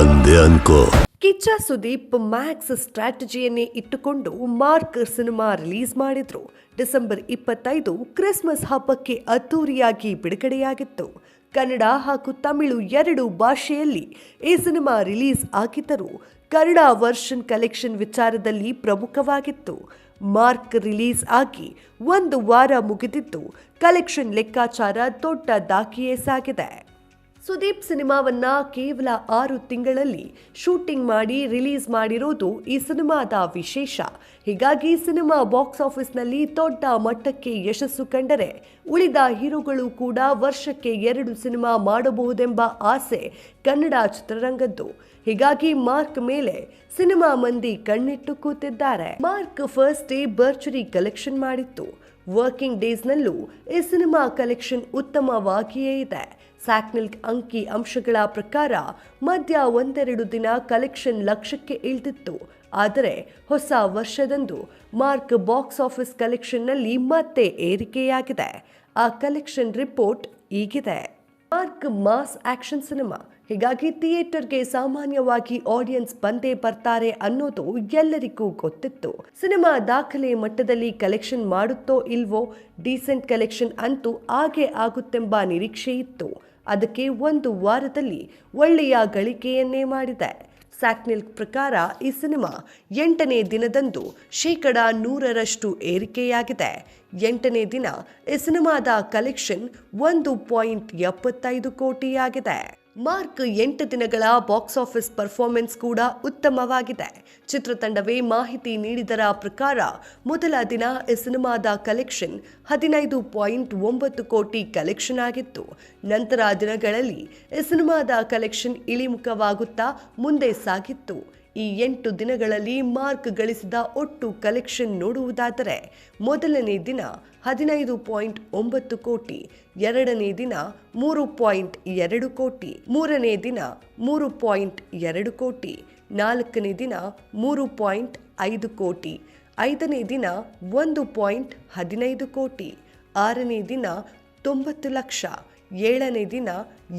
ಬಂದೆ ಅನ್ಕೋ ಕಿಚ್ಚ ಸುದೀಪ್ ಮ್ಯಾಕ್ಸ್ ಸ್ಟ್ರಾಟಜಿಯನ್ನೇ ಇಟ್ಟುಕೊಂಡು ಮಾರ್ಕ್ ಸಿನಿಮಾ ರಿಲೀಸ್ ಮಾಡಿದ್ರು. ಡಿಸೆಂಬರ್ ಇಪ್ಪತ್ತೈದು ಕ್ರಿಸ್ಮಸ್ ಹಬ್ಬಕ್ಕೆ ಅದ್ದೂರಿಯಾಗಿ ಬಿಡುಗಡೆಯಾಗಿತ್ತು. ಕನ್ನಡ ಹಾಗೂ ತಮಿಳು ಎರಡು ಭಾಷೆಯಲ್ಲಿ ಈ ಸಿನಿಮಾ ರಿಲೀಸ್ ಆಗಿದ್ದರೂ ಕನ್ನಡ ವರ್ಷನ್ ಕಲೆಕ್ಷನ್ ವಿಚಾರದಲ್ಲಿ ಪ್ರಮುಖವಾಗಿತ್ತು. ಮಾರ್ಕ್ ರಿಲೀಸ್ ಆಗಿ ಒಂದು ವಾರ ಮುಗಿದಿದ್ದು ಕಲೆಕ್ಷನ್ ಲೆಕ್ಕಾಚಾರ ದೊಡ್ಡ ದಾಖಿಯೇ ಸಾಗಿದೆ. ಸುದೀಪ್ ಸಿನಿಮಾವನ್ನ ಕೇವಲ ಆರು ತಿಂಗಳಲ್ಲಿ ಶೂಟಿಂಗ್ ಮಾಡಿ ರಿಲೀಸ್ ಮಾಡಿರೋದು ಈ ಸಿನಿಮಾದ ವಿಶೇಷ. ಹೀಗಾಗಿ ಸಿನಿಮಾ ಬಾಕ್ಸ್ ಆಫೀಸ್ನಲ್ಲಿ ದೊಡ್ಡ ಮಟ್ಟಕ್ಕೆ ಯಶಸ್ಸು ಕಂಡರೆ ಉಳಿದ ಹೀರೋಗಳು ಕೂಡ ವರ್ಷಕ್ಕೆ ಎರಡು ಸಿನಿಮಾ ಮಾಡಬಹುದೆಂಬ ಆಸೆ ಕನ್ನಡ ಚಿತ್ರರಂಗದ್ದು. ಹೀಗಾಗಿ ಮಾರ್ಕ್ ಮೇಲೆ ಸಿನಿಮಾ ಮಂದಿ ಕಣ್ಣಿಟ್ಟು ಕೂತಿದ್ದಾರೆ. ಮಾರ್ಕ್ ಫಸ್ಟ್ ಡೇ ಬರ್ಚುರಿ ಕಲೆಕ್ಷನ್ ಮಾಡಿತ್ತು. ವರ್ಕಿಂಗ್ ಡೇಸ್ನಲ್ಲೂ ಈ ಸಿನಿಮಾ ಕಲೆಕ್ಷನ್ ಉತ್ತಮವಾಗಿಯೇ ಇದೆ. ಸ್ಯಾಕ್ನಿಲ್ ಅಂಕಿ ಅಂಶಗಳ ಪ್ರಕಾರ ಮಧ್ಯ ಒಂದೆರಡು ದಿನ ಕಲೆಕ್ಷನ್ ಲಕ್ಷಕ್ಕೆ ಇಳಿದಿತ್ತು. ಆದರೆ ಹೊಸ ವರ್ಷದಂದು ಮಾರ್ಕ್ ಬಾಕ್ಸ್ ಆಫೀಸ್ ಕಲೆಕ್ಷನ್ನಲ್ಲಿ ಮತ್ತೆ ಏರಿಕೆಯಾಗಿದೆ. ಆ collection report ಈಗಿದೆ. Mark mass action cinema. ಹೀಗಾಗಿ ಥಿಯೇಟರ್ಗೆ ಸಾಮಾನ್ಯವಾಗಿ ಆಡಿಯನ್ಸ್ ಬಂದೇ ಬರ್ತಾರೆ ಅನ್ನೋದು ಎಲ್ಲರಿಗೂ ಗೊತ್ತಿತ್ತು. ಸಿನಿಮಾ ದಾಖಲೆ ಮಟ್ಟದಲ್ಲಿ ಕಲೆಕ್ಷನ್ ಮಾಡುತ್ತೋ ಇಲ್ವೋ ಡೀಸೆಂಟ್ ಕಲೆಕ್ಷನ್ ಅಂತೂ ಹಾಗೆ ಆಗುತ್ತೆಂಬ ನಿರೀಕ್ಷೆ ಇತ್ತು ಅದಕ್ಕೆ ಒಂದು ವಾರದಲ್ಲಿ ಒಳ್ಳೆಯ ಗಳಿಕೆಯನ್ನೇ ಮಾಡಿದೆ. ಸ್ಯಾಕ್ನಿಲ್ಕ್ ಪ್ರಕಾರ ಈ ಸಿನಿಮಾ ಎಂಟನೇ ದಿನದಂದು ಶೇಕಡ ನೂರರಷ್ಟು ಏರಿಕೆಯಾಗಿದೆ. ಎಂಟನೇ ದಿನ ಈ ಸಿನಿಮಾದ ಕಲೆಕ್ಷನ್ ಒಂದು ಪಾಯಿಂಟ್ ಎಪ್ಪತ್ತೈದು ಕೋಟಿಯಾಗಿದೆ. ಮಾರ್ಕ್ ಎಂಟು ದಿನಗಳ ಬಾಕ್ಸ್ ಆಫೀಸ್ ಪರ್ಫಾರ್ಮೆನ್ಸ್ ಕೂಡ ಉತ್ತಮವಾಗಿದೆ. ಚಿತ್ರತಂಡವೇ ಮಾಹಿತಿ ನೀಡಿದರ ಪ್ರಕಾರ, ಮೊದಲ ದಿನ ಈ ಸಿನಿಮಾದ ಕಲೆಕ್ಷನ್ ಹದಿನೈದು ಪಾಯಿಂಟ್ ಒಂಬತ್ತು ಕೋಟಿ ಕಲೆಕ್ಷನ್ ಆಗಿತ್ತು. ನಂತರ ದಿನಗಳಲ್ಲಿ ಈ ಸಿನಿಮಾದ ಕಲೆಕ್ಷನ್ ಇಳಿಮುಖವಾಗುತ್ತಾ ಮುಂದೆ ಸಾಗಿತ್ತು. ಈ ಎಂಟು ದಿನಗಳಲ್ಲಿ ಮಾರ್ಕ್ ಗಳಿಸಿದ ಒಟ್ಟು ಕಲೆಕ್ಷನ್ ನೋಡುವುದಾದರೆ ಮೊದಲನೇ ದಿನ ಹದಿನೈದು ಪಾಯಿಂಟ್ ಒಂಬತ್ತು ಕೋಟಿ, ಎರಡನೇ ದಿನ ಮೂರು ಪಾಯಿಂಟ್ ಎರಡು ಕೋಟಿ, ಮೂರನೇ ದಿನ ಮೂರು ಪಾಯಿಂಟ್ ಎರಡು ಕೋಟಿ, ನಾಲ್ಕನೇ ದಿನ ಮೂರು ಪಾಯಿಂಟ್ ಐದು ಕೋಟಿ, ಐದನೇ ದಿನ ಒಂದು ಪಾಯಿಂಟ್ ಹದಿನೈದು ಕೋಟಿ, ಆರನೇ ದಿನ ತೊಂಬತ್ತು ಲಕ್ಷ, ಏಳನೇ ದಿನ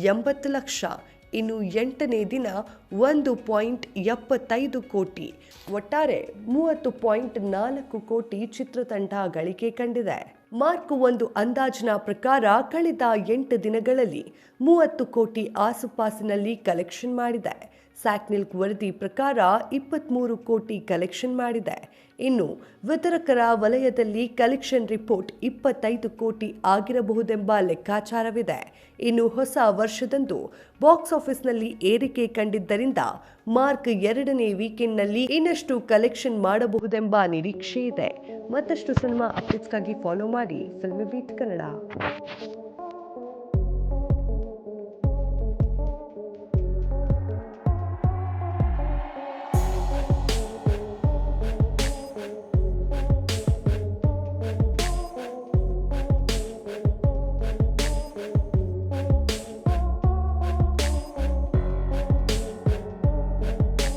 ಎಂಬತ್ತು ಲಕ್ಷ ಇನ್ನು ಎಂಟನೇ ದಿನ ಒಂದು ಪಾಯಿಂಟ್ ಎಪ್ಪತ್ತೈದು ಕೋಟಿ. ಒಟ್ಟಾರೆ ಮೂವತ್ತು ಪಾಯಿಂಟ್ ನಾಲ್ಕು ಕೋಟಿ ಚಿತ್ರತಂಡ ಗಳಿಕೆ ಕಂಡಿದೆ. ಮಾರ್ಕ್ ಒಂದು ಅಂದಾಜಿನ ಪ್ರಕಾರ ಕಳೆದ ಎಂಟು ದಿನಗಳಲ್ಲಿ ಮೂವತ್ತು ಕೋಟಿ ಆಸುಪಾಸಿನಲ್ಲಿ ಕಲೆಕ್ಷನ್ ಮಾಡಿದೆ. ಸ್ಯಾಕ್ನಿಲ್ಕ್ ವರದಿ ಪ್ರಕಾರ ಇಪ್ಪತ್ತ್ಮೂರು ಕೋಟಿ ಕಲೆಕ್ಷನ್ ಮಾಡಿದೆ. ಇನ್ನು ವಿತರಕರ ವಲಯದಲ್ಲಿ ಕಲೆಕ್ಷನ್ ರಿಪೋರ್ಟ್ ಇಪ್ಪತ್ತೈದು ಕೋಟಿ ಆಗಿರಬಹುದೆಂಬ ಲೆಕ್ಕಾಚಾರವಿದೆ. ಇನ್ನು ಹೊಸ ವರ್ಷದಂದು ಬಾಕ್ಸ್ ಆಫೀಸ್ನಲ್ಲಿ ಏರಿಕೆ ಕಂಡಿದ್ದರಿಂದ ಮಾರ್ಕ್ ಎರಡನೇ ವೀಕೆಂಡ್ನಲ್ಲಿ ಇನ್ನಷ್ಟು ಕಲೆಕ್ಷನ್ ಮಾಡಬಹುದೆಂಬ ನಿರೀಕ್ಷೆ ಇದೆ ಮತ್ತಷ್ಟು ಸಿನಿಮಾ ಅಪ್ಡೇಟ್ಸ್ಗಾಗಿ ಫಾಲೋ ಮಾಡಿ. Filmi Beat Kannada.